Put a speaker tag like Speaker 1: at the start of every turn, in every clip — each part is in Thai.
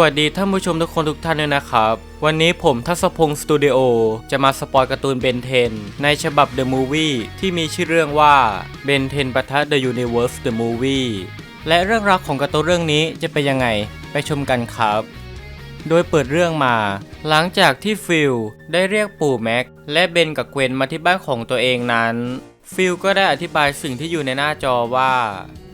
Speaker 1: วัสดีท่านผู้ชมทุกคนทุกท่านด้วยนะครับ วันนี้ผมทัศพงศ์สตูดิโอจะมาสปอยการ์ตูนเบนเทนในฉบับ The Movie ที่มีชื่อเรื่องว่าเบนเทนปะทะ The Universe The Movie และเรื่องราวของการ์ตูนเรื่องนี้จะเป็นยังไงไปชมกันครับ โดยเปิดเรื่องมา หลังจากที่ฟิลได้เรียกปู่แม็กและเบนกับเกวนมาที่บ้านของตัวเองนั้นฟิลก็ได้อธิบายสิ่งที่อยู่ในหน้าจอว่า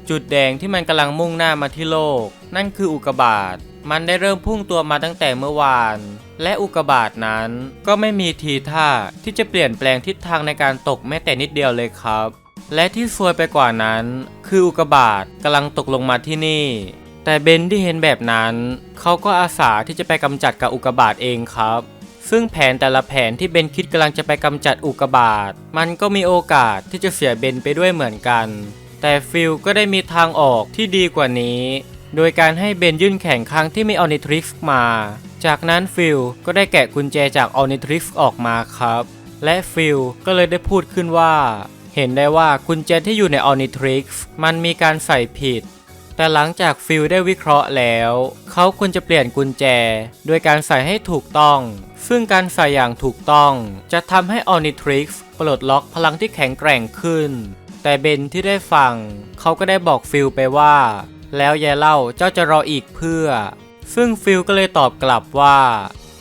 Speaker 1: จุดแดงที่มันกำลังมุ่งหน้ามาที่โลก นั่นคืออุกกาบาต มันได้เริ่มพุ่งตัวมาตั้งแต่เมื่อวาน และอุกบาตนั้น ก็ไม่มีทีท่าที่จะเปลี่ยนแปลงทิศทางในการตกแม้แต่นิดเดียวเลยครับ และที่ซวยไปกว่านั้น คืออุกบาตกำลังตกลงมาที่นี่ แต่เบนที่เห็นแบบนั้น เขาก็อาสาที่จะไปกำจัดกับอุกบาตเองครับซึ่งแผนแต่ละแผนที่เบนคิดกำลังจะไปกำจัดอุกบาตมันก็มีโอกาสที่จะเสียเบนไปด้วยเหมือนกัน แต่ฟิลก็ได้มีทางออกที่ดีกว่านี้ โดยการให้เบนยื่นแข่งครั้งที่มีออนิทริกซ์มา จากนั้นฟิลก็ได้แกะกุญแจจากออนิทริกซ์ออกมาครับ และฟิลก็เลยได้พูดขึ้นว่า เห็นได้ว่ากุญแจที่อยู่ในออนิทริกซ์มันมีการใส่ผิด แต่หลังจากฟิลได้วิเคราะห์แล้ว เขาควรจะเปลี่ยนกุญแจ โดยการใส่ให้ถูกต้อง ซึ่งการใส่อย่างถูกต้องจะทำให้ออนิทริกซ์ปลดล็อกพลังที่แข็งแกร่งขึ้น แต่เบนที่ได้ฟัง เขาก็ได้บอกฟิลไปว่า แล้วยายเล่าเจ้าจะรออีกเพื่อ ซึ่งฟิลก็เลยตอบกลับว่า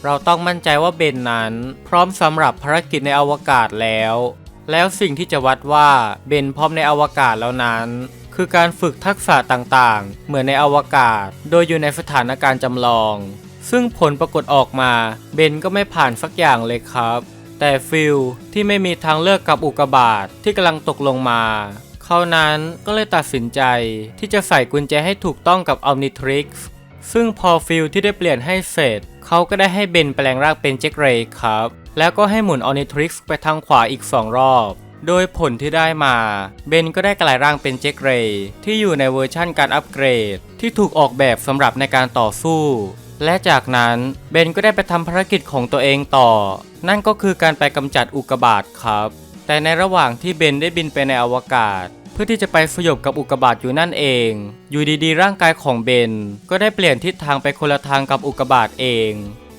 Speaker 1: เราต้องมั่นใจว่าเบนนั้น พร้อมสำหรับภารกิจในอวกาศแล้ว แล้วสิ่งที่จะวัดว่าเบนพร้อมในอวกาศแล้วนั้น คือการฝึกทักษะต่างๆ เหมือนในอวกาศ โดยอยู่ในสถานการณ์จำลอง ซึ่งผลปรากฏออกมาเบนก็ไม่ผ่านสักอย่างเลยครับ แต่ฟิลที่ไม่มีทางเลือกกับอุกกาบาตที่กำลังตกลงมา เขานั้นก็เลยตัดสินใจที่จะใส่กุญแจให้ถูกต้องกับ Omnitrix ซึ่งพอฟิลที่ได้เปลี่ยนให้เสร็จ เขาก็ได้ให้เบนแปลงร่างเป็นเจ็กเรย์ครับ แล้วก็ให้หมุน Omnitrix ไปทางขวาอีก 2 รอบ โดยผลที่ได้มา เบนก็ได้กลายร่างเป็นเจ็กเรย์ที่อยู่ในเวอร์ชั่นการอัปเกรด ที่ถูกออกแบบสำหรับในการต่อสู้ และจากนั้นเบนก็ได้ไปทำภารกิจของตัวเองต่อ นั่นก็คือการไปกำจัดอุกกาบาตครับแต่ในระหว่างที่เบนได้บินไปในอวกาศ พื่อที่จะไปสยบกับอุกกาบาตอยู่นั่นเอง อยู่ดีๆ ร่างกายของเบน ก็ได้เปลี่ยนทิศทางไปคนละทางกับอุกกาบาตเอง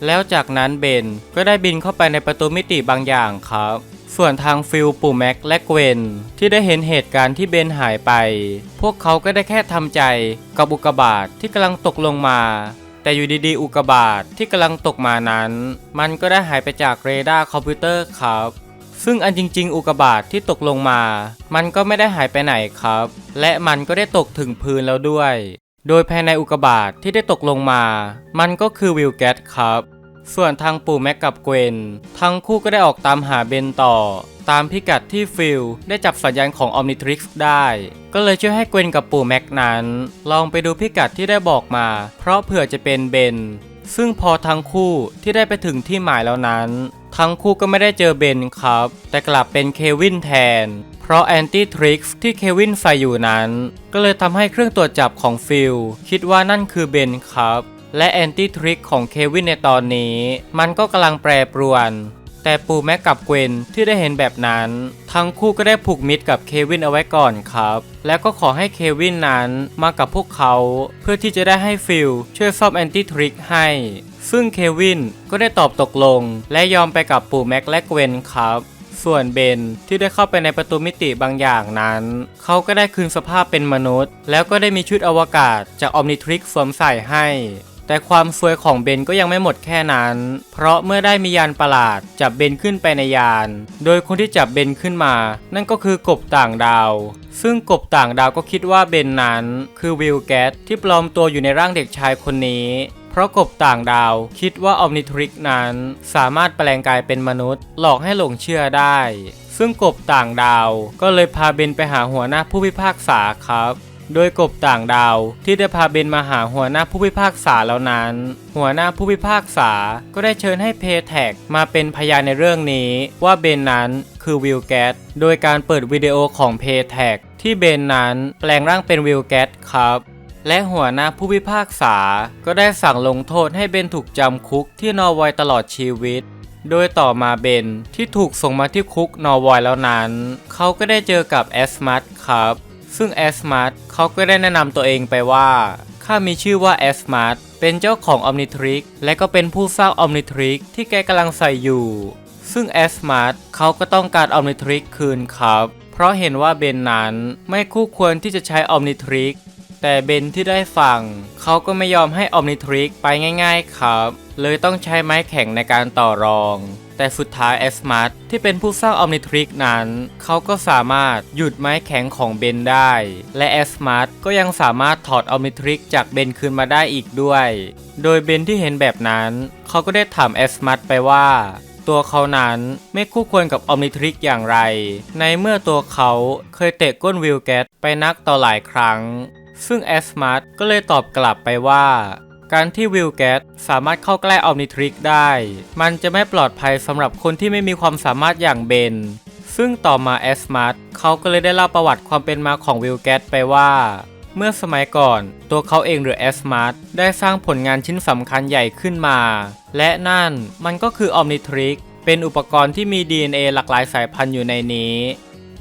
Speaker 1: แล้วจากนั้นเบนก็ได้บินเข้าไปในประตูมิติบางอย่างครับส่วนทางฟิลปู่แม็กและเกวนที่ได้เห็นเหตุการณ์ที่เบนหายไป พวกเขาก็ได้แค่ทำใจกับอุกกาบาตที่กำลังตกลงมา แต่อยู่ดีๆ อุกกาบาตที่กำลังตกมานั้น มันก็ได้หายไปจากเรดาร์คอมพิวเตอร์ครับ ซึ่งอันจริง ๆ อุกกาบาตที่ตกลงมา มันก็ไม่ได้หายไปไหนครับ และมันก็ได้ตกถึงพื้นแล้วด้วย โดยภายในอุกกาบาตที่ได้ตกลงมา มันก็คือวิลแกตครับ ส่วนทางปู่แม็กกับเกวน ทั้งคู่ก็ได้ออกตามหาเบนต่อ ตามพิกัดที่ฟิลได้จับสัญญาณของ Omnitrix ได้ ก็เลยช่วยให้เกวนกับปู่แม็กนั้น ลองไปดูพิกัดที่ได้บอกมา เพราะเผื่อจะเป็นเบน ซึ่งพอทั้งคู่ที่ได้ไปถึงที่หมายแล้วนั้น ทั้งคู่ก็ไม่ได้เจอเบนครับ แต่กลับเป็นเควินแทน เพราะแอนตี้ทริกส์ที่เควินใส่อยู่นั้น ก็เลยทำให้เครื่องตรวจจับของฟิลคิดว่านั่นคือเบนครับ และแอนตี้ทริกของเควินในตอนนี้ มันก็กำลังแปรปรวน แต่ปูแม็กกับเกวนที่ได้เห็นแบบนั้น ทั้งคู่ก็ได้ผูกมิตรกับเควินเอาไว้ก่อนครับ แล้วก็ขอให้เควินนั้นมากับพวกเขา เพื่อที่จะได้ให้ฟิลช่วยซ่อมแอนตี้ทริกให้ ซึ่งเควินก็ได้ตอบตกลง และยอมไปกับปู่แม็กและเกวนครับ ส่วนเบนที่ได้เข้าไปในประตูมิติบางอย่างนั้น เขาก็ได้คืนสภาพเป็นมนุษย์ แล้วก็ได้มีชุดอวกาศจากออมนิทริกสวมใส่ให้ แต่ความซวยของเบนก็ยังไม่หมดแค่นั้น เพราะเมื่อได้มียานประหลาดจับเบนขึ้นไปในยาน โดยคนที่จับเบนขึ้นมา นั่นก็คือกบต่างดาว ซึ่งกบต่างดาวก็คิดว่าเบนนั้น คือวิลแกตที่ปลอมตัวอยู่ในร่างเด็กชายคนนี้เพราะกบต่างดาวคิดว่าออมนิทริกนั้น สามารถแปลงกายเป็นมนุษย์ หลอกให้หลงเชื่อได้ ซึ่งกบต่างดาวก็เลยพาเบนไปหาหัวหน้าผู้พิพากษาครับ โดยกบต่างดาวที่ได้พาเบนมาหาหัวหน้าผู้พิพากษาแล้วนั้น หัวหน้าผู้พิพากษาก็ได้เชิญให้เพแท็กมาเป็นพยานในเรื่องนี้ ว่าเบนนั้นคือวิลแกตโดยการเปิดวิดีโอของเพแท็กที่เบนนั้นแปลงร่างเป็นวิลแกตครับและหัวหน้าผู้พิพากษา ก็ได้สั่งลงโทษให้เบนถูกจำคุกที่นอร์วอยตลอดชีวิต โดยต่อมาเบนที่ถูกส่งมาที่คุกนอร์วอยแล้วนั้น เขาก็ได้เจอกับแอสมัตครับ ซึ่งแอสมัตเขาก็ได้แนะนำตัวเองไปว่า ข้ามีชื่อว่าแอสมาร์เป็นเจ้าของอ m มนิทริกและก็เป็นผู้สร้างอ m มนิทริกที่แกกำลังใส่อยู่ ซึ่งแอสมาร์เขาก็ต้องการอ m มนิทริกคืนครับ เพราะเห็นว่าเบนนั้นไม่คู่ควรที่จะใช้อ m มนิทริกแต่เบนที่ได้ฟังเขาก็ไม่ยอมให้อ m มนิทริกไปง่าย ๆ ครับ เลยต้องใช้ไม้แข็งในการต่อรอง แต่สุดท้ายแอสมาร์ทที่เป็นผู้สร้างอ m มนิทริกนั้น เขาก็สามารถหยุดไม้แข็งของเบนได้ และแอสมาร์ทก็ยังสามารถถอดอ m มนิทริกจากเบนคืนมาได้อีกด้วย โดยเบนที่เห็นแบบนั้นเขาก็ได้ถามแอสมาร์ทไปว่าตัวเขานั้นไม่คู่ควรกับอ m มนิทริกอย่างไร ในเมื่อตัวเขาเคยเตะก้นวิลแกตไปนักต่อหลายครั้ง ซึ่งแอสมาร์ทก็เลยตอบกลับไปว่า การที่วิลแกตสามารถเข้าใกล้อ m มนิทริกได้ มันจะไม่ปลอดภัยสำหรับคนที่ไม่มีความสามารถอย่างเบน ซึ่งต่อมาแอสมาร์ทเขาก็เลยได้เล่าประวัติความเป็นมาของวิลแกตไปว่า เมื่อสมัยก่อนตัวเขาเองหรือแอสมาร์ทได้สร้างผลงานชิ้นสำคัญใหญ่ขึ้นมา และนั่นมันก็คืออ m มนิทริกเป็นอุปกรณ์ที่มี DNA หลากหลายสายพันธุ์อยู่ในนี้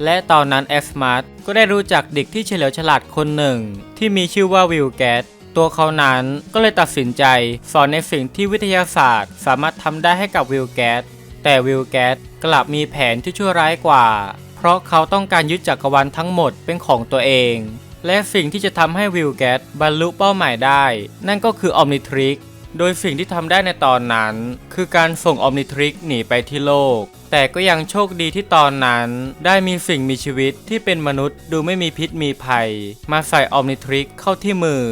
Speaker 1: และตอนนั้นแอสมาร์ทก็ได้รู้จักเด็กที่เฉลียวฉลาดคนหนึ่ง ที่มีชื่อว่าวิลแกต ตัวเขานั้นก็เลยตัดสินใจสอนในสิ่งที่วิทยาศาสตร์ สามารถทำได้ให้กับวิลแกตแต่วิลแกตกลับมีแผนที่ชั่วร้ายกว่า เพราะเขาต้องการยึดจักรวาลทั้งหมดเป็นของตัวเอง และสิ่งที่จะทำให้วิลแกตบรรลุเป้าหมายได้ นั่นก็คืออมนิทริก โดยสิ่งที่ทำได้ในตอนนั้น คือการส่งอ m มนิทริกหนีไปที่โลก แต่ก็ยังโชคดีที่ตอนนั้น ได้มีสิ่งมีชีวิตที่เป็นมนุษย์ดูไม่มีพิษมีภัย มาใส่อ m มนิทริกเข้าที่มือ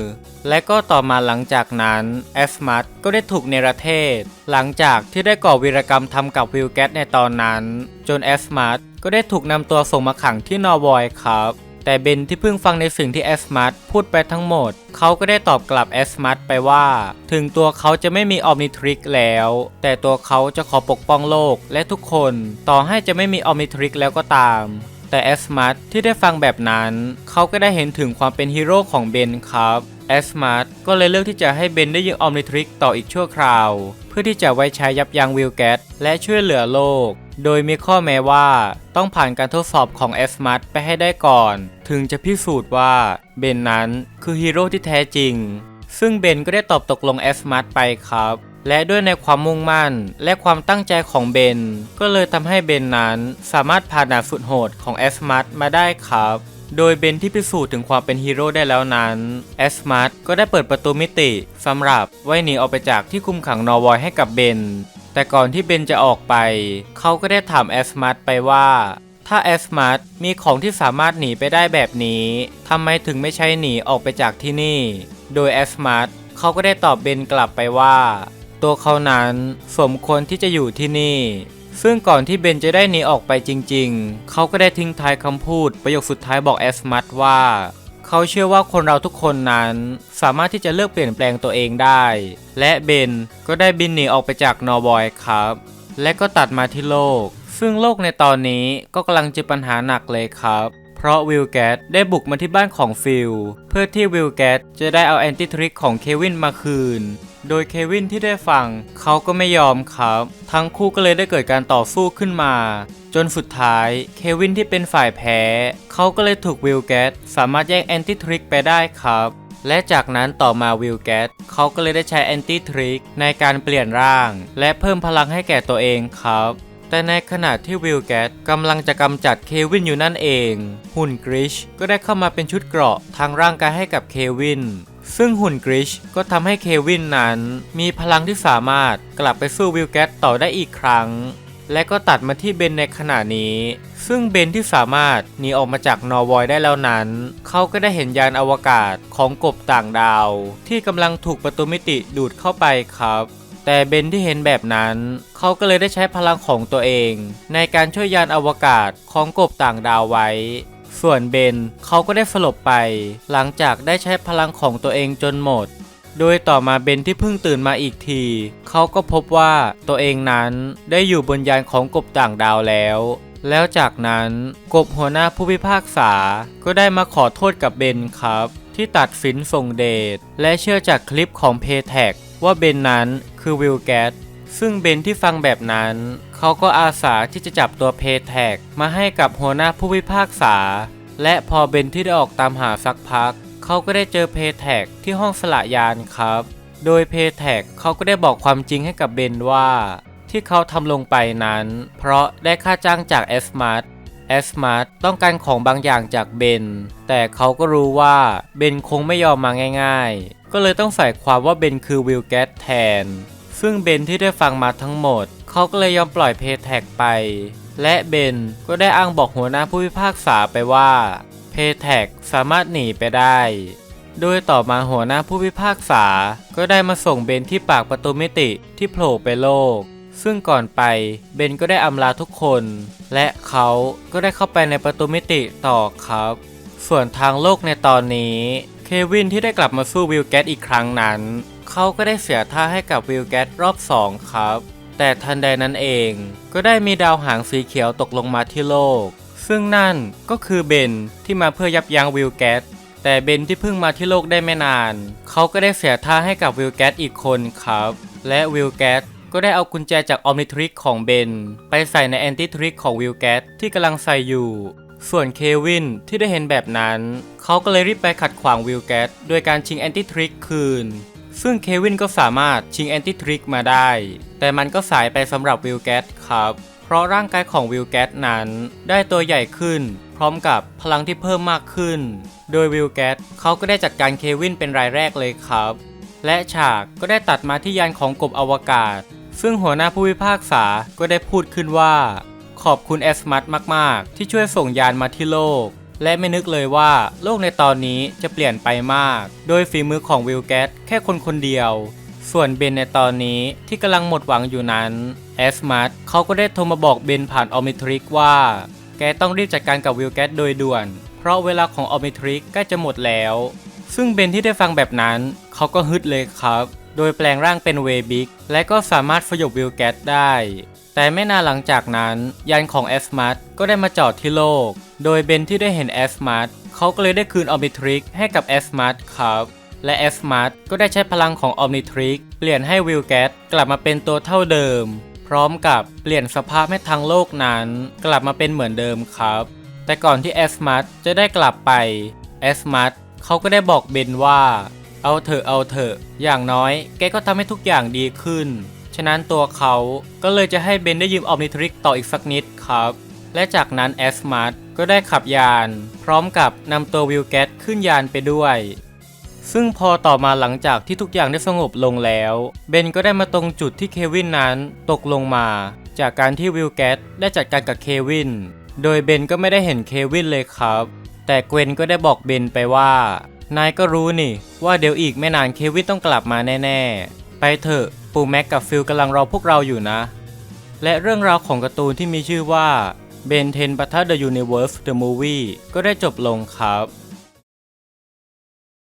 Speaker 1: และก็ต่อมาหลังจากนั้นแอสมัตก็ได้ถูกเนรเทศ หลังจากที่ได้ก่อวีรกรรมทำกับวิลแกตในตอนนั้น จนแอสมัตก็ได้ถูกนำตัวส่งมาขังที่นอร์วอยครับ แต่เบนที่เพิ่งฟังในสิ่งที่แอสมัตพูดไปทั้งหมด เขาก็ได้ตอบกลับแอสมัตไปว่า ถึงตัวเขาจะไม่มีอ m มนิทริกแล้ว แต่ตัวเขาจะขอปกป้องโลกและทุกคนต่อให้จะไม่มีอ m มนิทริกแล้วก็ตามแต่แอสมัตที่ได้ฟังแบบนั้น เขาก็ได้เห็นถึงความเป็นฮีโร่ของเบนครับแอสมัตก็เลยเลือกที่จะให้เบนได้ยิงอ m มนิทริกต่ออีกชั่วคราว เพื่อที่จะไว้ใช้ยับยั้งวิลแกตและช่วยเหลือโลก โดยมีข้อแม้ว่าต้องผ่านการทดสอบของแอสมัตไปให้ได้ก่อน ถึงจะพิสูจน์ว่าเบนนั้นคือฮีโร่ที่แท้จริง ซึ่งเบนก็ได้ตอบตกลงแอสมัตไปครับ และด้วยในความมุ่งมั่นและความตั้งใจของเบน ก็เลยทำให้เบนนั้นสามารถผ่านด่านสุดโหดของแอสมัตมาได้ครับโดยเบนที่พิสูจน์ถึงความเป็นฮีโร่ได้แล้วนั้นแอสมัตก็ได้เปิดประตูมิติสำหรับไว้หนีออกไปจากที่คุมขังนอร์วอยให้กับเบน แต่ก่อนที่เบนจะออกไป เขาก็ได้ถามแอสมัตไปว่า ถ้าแอสมัตมีของที่สามารถหนีไปได้แบบนี้ทำไมถึงไม่ใช่หนีออกไปจากที่นี่ โดยแอสมัตเขาก็ได้ตอบเบนกลับไปว่า ตัวเขานั้นสมควรที่จะอยู่ที่นี่ ซึ่งก่อนที่เบนจะได้หนีออกไปจริง ๆ เขาก็ได้ทิ้งท้ายคำพูด ประโยคสุดท้ายบอกแอสมัตว่า เขาเชื่อว่าคนเราทุกคนนั้น สามารถที่จะเลือกเปลี่ยนแปลงตัวเองได้ และเบนก็ได้บินหนีออกไปจากนอร์วอยครับ และก็ตัดมาที่โลก ซึ่งโลกในตอนนี้ก็กำลังเจอปัญหาหนักเลยครับ เพราะวิลแกตได้บุกมาที่บ้านของฟิลเพื่อที่วิลแกตจะได้เอาแอนติทริกของเควินมาคืน โดยเควินที่ได้ฟังเขาก็ไม่ยอมครับ ทั้งคู่ก็เลยได้เกิดการต่อสู้ขึ้นมา จนสุดท้ายเควินที่เป็นฝ่ายแพ้ เขาก็เลยถูกวิลแกตสามารถแย่งแอนติทริกไปได้ครับและจากนั้นต่อมาวิลแกตเขาก็เลยได้ใช้แอนติทริกในการเปลี่ยนร่าง และเพิ่มพลังให้แก่ตัวเองครับ แต่ในขณะที่วิลแกตกำลังจะกำจัดเควินอยู่นั่นเอง หุ่นกริชก็ได้เข้ามาเป็นชุดเกราะทางร่างกายให้กับเควิน ซึ่งหุ่นกริชก็ทำให้เควินนั้นมีพลังที่สามารถกลับไปสู้วิลแกตต่อได้อีกครั้ง และก็ตัดมาที่เบนในขณะนี้ ซึ่งเบนที่สามารถหนีออกมาจากนอร์วอยได้แล้วนั้น เขาก็ได้เห็นยานอวกาศของกบต่างดาว ที่กำลังถูกประตูมิติดูดเข้าไปครับแต่เบนที่เห็นแบบนั้น เขาก็เลยได้ใช้พลังของตัวเอง ในการช่วยยานอวกาศของกบต่างดาวไว้ ส่วนเบนเขาก็ได้สลบไป หลังจากได้ใช้พลังของตัวเองจนหมด โดยต่อมาเบนที่เพิ่งตื่นมาอีกที เขาก็พบว่าตัวเองนั้นได้อยู่บนยานของกบต่างดาวแล้ว แล้วจากนั้นกบหัวหน้าผู้พิพากษา ก็ได้มาขอโทษกับเบนครับ ที่ตัดสินส่งเดชและเชื่อจากคลิปของเพแท็กว่าเบนนั้นคือวิลแกตซึ่งเบนที่ฟังแบบนั้น เขาก็อาสาที่จะจับตัวเพแท็กมาให้กับหัวหน้าผู้พิพากษา และพอเบนที่ได้ออกตามหาสักพัก เขาก็ได้เจอเพแท็กที่ห้องสละยานครับ โดยเพแท็กเขาก็ได้บอกความจริงให้กับเบนว่า ที่เขาทำลงไปนั้น เพราะได้ค่าจ้างจากเอสมาร์เอสมาร์ต้องการของบางอย่างจากเบน แต่เขาก็รู้ว่าเบนคงไม่ยอมมาง่ายๆ ก็เลยต้องใส่ความว่าเบนคือวิลแกตแทน ซึ่งเบนที่ได้ฟังมาทั้งหมด เขาก็เลยยอมปล่อยเพแท็กไป และเบนก็ได้อ้างบอกหัวหน้าผู้พิพากษาไปว่าเพแท็กสามารถหนีไปได้ โดยต่อมาหัวหน้าผู้พิพากษา ก็ได้มาส่งเบนที่ปากประตูมิติที่โผล่ไปโลก ซึ่งก่อนไปเบนก็ได้อำลาทุกคน และเขาก็ได้เข้าไปในประตูมิติต่อครับ ส่วนทางโลกในตอนนี้ เควินที่ได้กลับมาสู้วิลแกตอีกครั้งนั้น เขาก็ได้เสียท่าให้กับวิลแกตรอบสองครับ แต่ทันใดนั้นเองก็ได้มีดาวหางสีเขียวตกลงมาที่โลก ซึ่งนั่นก็คือเบนที่มาเพื่อยับยั้งวิลแกตแต่เบนที่เพิ่งมาที่โลกได้ไม่นาน เขาก็ได้เสียท่าให้กับวิลแกตอีกคนครับ และวิลแกตก็ได้เอากุญแจจากออมนิทริกของเบน ไปใส่ในแอนติทริกของวิลแกตที่กำลังใส่อยู่ ส่วนเควินที่ได้เห็นแบบนั้น เขาก็เลยรีบไปขัดขวางวิลแกตโดยการชิงแอนติทริกคืน ซึ่งเควินก็สามารถชิงแอนติทริกมาได้ แต่มันก็สายไปสำหรับวิลแกตครับ เพราะร่างกายของวิลแกตนั้นได้ตัวใหญ่ขึ้น พร้อมกับพลังที่เพิ่มมากขึ้น โดยวิลแกตเขาก็ได้จัดการเควินเป็นรายแรกเลยครับ และฉากก็ได้ตัดมาที่ยานของกบอวกาศ ซึ่งหัวหน้าผู้พิพากษาก็ได้พูดขึ้นว่า ขอบคุณแอสมัตมาก ๆ ที่ช่วยส่งยานมาที่โลก และไม่นึกเลยว่าโลกในตอนนี้จะเปลี่ยนไปมาก โดยฝีมือของวิลแกตแค่คนคนเดียว ส่วนเบนในตอนนี้ที่กำลังหมดหวังอยู่นั้นแอสมัตเขาก็ได้โทรมาบอกเบนผ่านออมิทริกว่า แกต้องรีบจัดการกับวิลแกตโดยด่วน เพราะเวลาของออมิทริกใกล้จะหมดแล้ว ซึ่งเบนที่ได้ฟังแบบนั้น เขาก็ฮึดเลยครับ โดยแปลงร่างเป็นเวบิกและก็สามารถสยบวิลแกตได้ แต่ไม่นานหลังจากนั้น ยานของแอสมัตก็ได้มาจอดที่โลก โดยเบนที่ได้เห็นแอสมัตเขาก็เลยได้คืนออมนิทริกให้กับแอสมัตครับและแอสมัตก็ได้ใช้พลังของออมนิทริกเปลี่ยนให้วิลแกตกลับมาเป็นตัวเท่าเดิม พร้อมกับเปลี่ยนสภาพให้ทางโลกนั้น กลับมาเป็นเหมือนเดิมครับ แต่ก่อนที่แอสมัตจะได้กลับไปแอสมัตเขาก็ได้บอกเบนว่า เอาเถอะเอาเถอะอย่างน้อยแกก็ทำให้ทุกอย่างดีขึ้น ฉะนั้นตัวเขาก็เลยจะให้เบนได้ยืมออมนิทริกต่ออีกสักนิดครับ และจากนั้นแอสมาร์ก็ได้ขับยาน พร้อมกับนำตัววิลแกตขึ้นยานไปด้วย ซึ่งพอต่อมาหลังจากที่ทุกอย่างได้สงบลงแล้ว เบนก็ได้มาตรงจุดที่เควินนั้นตกลงมา จากการที่วิลแกตได้จัดการกับเควิน โดยเบนก็ไม่ได้เห็นเควินเลยครับ แต่เกวนก็ได้บอกเบนไปว่านายก็รู้นี่ ว่าเดี๋ยวอีกไม่นานเควินต้องกลับมาแน่ ๆ ไปเถอะ ปูแม็กกับฟิลกำลังรอพวกเราอยู่นะ และเรื่องราวของการ์ตูนที่มีชื่อว่าเบนเทนปะทะ The Universe The Movie ก็ได้จบลงครับ